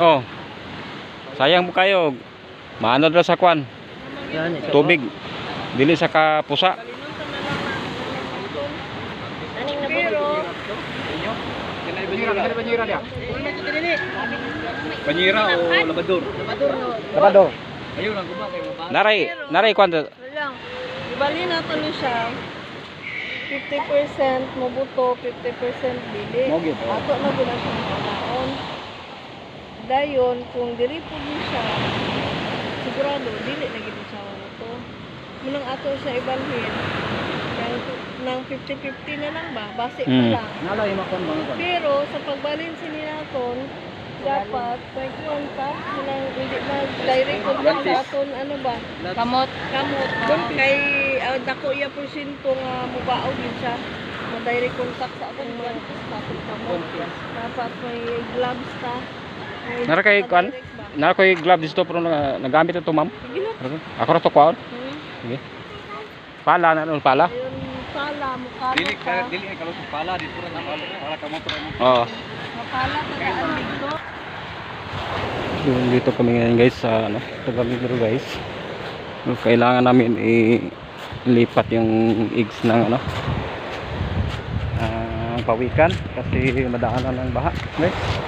Oh. Sayang mo kayo. Maano daw sa kwan? Tubig. Dili sa kapusa. Banyira o labador? Labado. Ayun, ang gumakay mo ba? Naray, naray kwan. lang. Ibali na to ni siya. 50% mabuto, 50% bili. Ato na guna siya. Dayon, kung diri po ni siya, sigurado, dili na gito siya ano to. Munang ato siya ibalhin. Nang, nang 50-50 na lang ba? Base pa Mm. lang. Nalay makon mga. Pero sa pagbalin sinilaton, dapat may kuwan ka, munang hindi mag-direct ko lang sa aton, ano ba? Kamot. Kamot. Ganti. Kay uh, dako iya porsyento nga mubaog yun siya. Ma-direct contact sa akong mga sa akong kamot. Dapat may gloves ta. Nara kay ba? Nara yung glove dito pero na, nagamit ito ma'am. Sige na. Ako ra to. Hmm. Sige. Pala na ano pala? Sala, mukha Dili ka. dili ka sa pala dito ra na pala. Wala ka motor mo. Oo. Mapala ka daan dito. Yung dito kami ngayon guys sa ano, Tagamigro guys. Kailangan namin ilipat yung eggs ng ano ah, pawikan kasi madaanan ng baha guys.